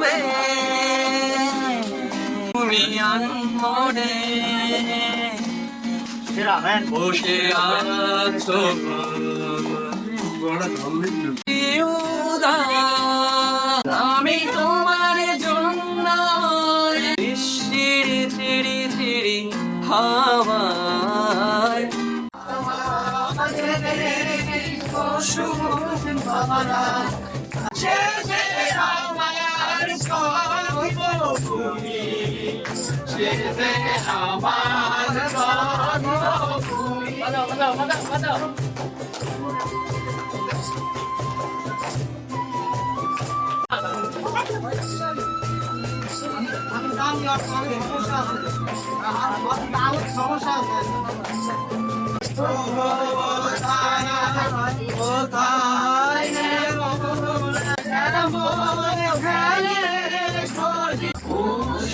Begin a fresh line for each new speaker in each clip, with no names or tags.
ডুবে তুমি আনমনে বসে আছো। আমি তোমার জন্য শিরি চিড়ি চিড়ি হাওয়ায়।
আমার সর্বভূমি সে আমার সর্বভূমি সমস্যা আছে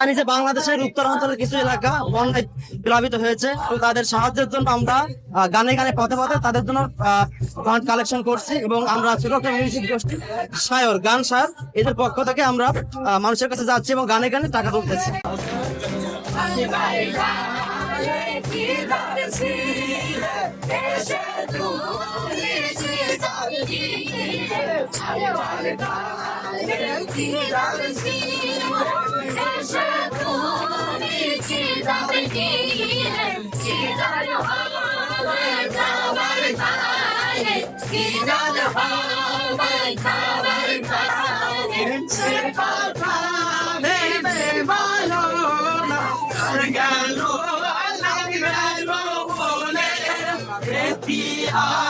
জানি যে বাংলাদেশের উত্তরাঞ্চলের কিছু এলাকা বন্যায় প্লাবিত হয়েছে তাদের সাহায্যের জন্য আমরা গানে গানে, পথে পথে তাদের জন্য ফান্ড কালেকশন করছি এবং আমরা একটা মিউজিক গোষ্ঠী সায়র, গান সায়র। এদের পক্ষ থেকে আমরা মানুষের কাছে যাচ্ছি এবং গানে গানে টাকা তুলতেছি। Happy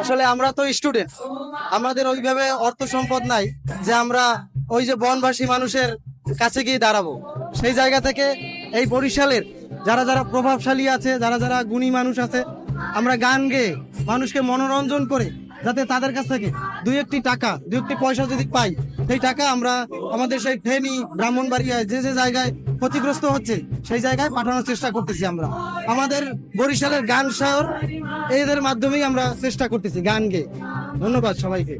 আসলে আমরা তো স্টুডেন্ট আমাদের ওইভাবে অর্থ সম্পদ নাই যে আমরা ওই যে বনবাসী মানুষের কাছে গিয়ে দাঁড়াবো। সেই জায়গা থেকে এই বরিশালের যারা যারা প্রভাবশালী আছে, যারা যারা গুণী মানুষ আছে আমরা গান গেয়ে মানুষকে মনোরঞ্জন করে যাতে তাদের কাছ থেকে দুই একটি টাকা, দুই একটি পয়সা যদি পাই, সেই টাকা আমরা আমাদের সেই ফেনী ব্রাহ্মণবাড়িয়ায় যে যে জায়গায় ক্ষতিগ্রস্ত হচ্ছে, সেই জায়গায় পাঠানোর চেষ্টা করতেছি আমরা। আমাদের বরিশালের গান সায়র এদের মাধ্যমেই আমরা চেষ্টা করতেছি গান গেয়ে। ধন্যবাদ সবাইকে।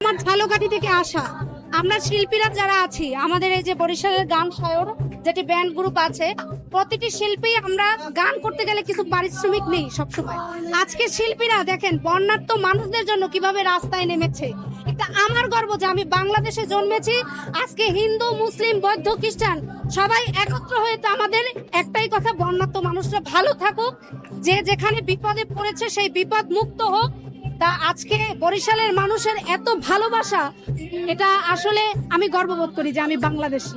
আমার ঝালকাঠি থেকে আসা। আমরা শিল্পীরা যারা আছি, আমাদের এই যে বরিশালের গান সায়র যেটি ব্যান্ড গ্রুপ আছে, প্রতিটি শিল্পী আমরা গান করতে গেলে কিছু পারিশ্রমিক নেই সবসময়। আজকে শিল্পীরা দেখেন বন্যার্থ মানুষদের জন্য কীভাবে রাস্তায় নেমেছে। এটা আমার গর্ব যে আমি বাংলাদেশে জন্মেছি, আজকে হিন্দু, মুসলিম, বৌদ্ধ, খ্রিস্টান সবাই একত্র হয়ে তো আমাদের একটাই কথা বন্যার্থ মানুষরা ভালো থাকুক, যে যেখানে বিপদে পড়েছে সেই বিপদ মুক্ত হোক। তা আজকে বরিশালের মানুষের এত ভালোবাসা, এটা আসলে আমি গর্ববোধ করি যে আমি বাংলাদেশি।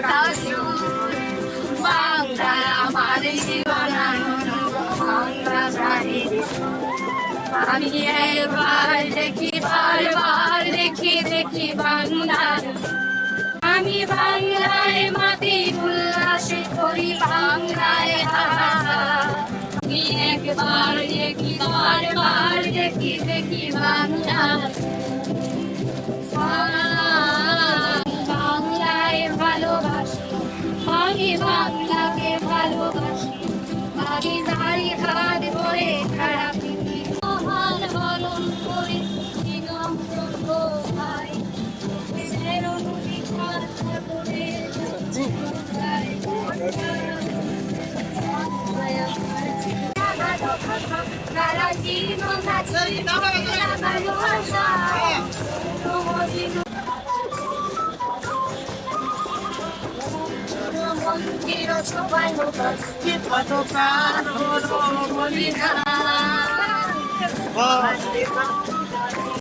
একটা সুর বাংলা আমার জীবনানন্দ বাংলা জানি আমি একবার দেখি বারবার দেখি দেখি বাংলা আমি বাংলায় মাটি উল্লাসে করি বাংলায় আমি একবার দেখি, বারবার দেখি দেখি বাংলা আমি হরণ করে
কত প্রাণ Thank you.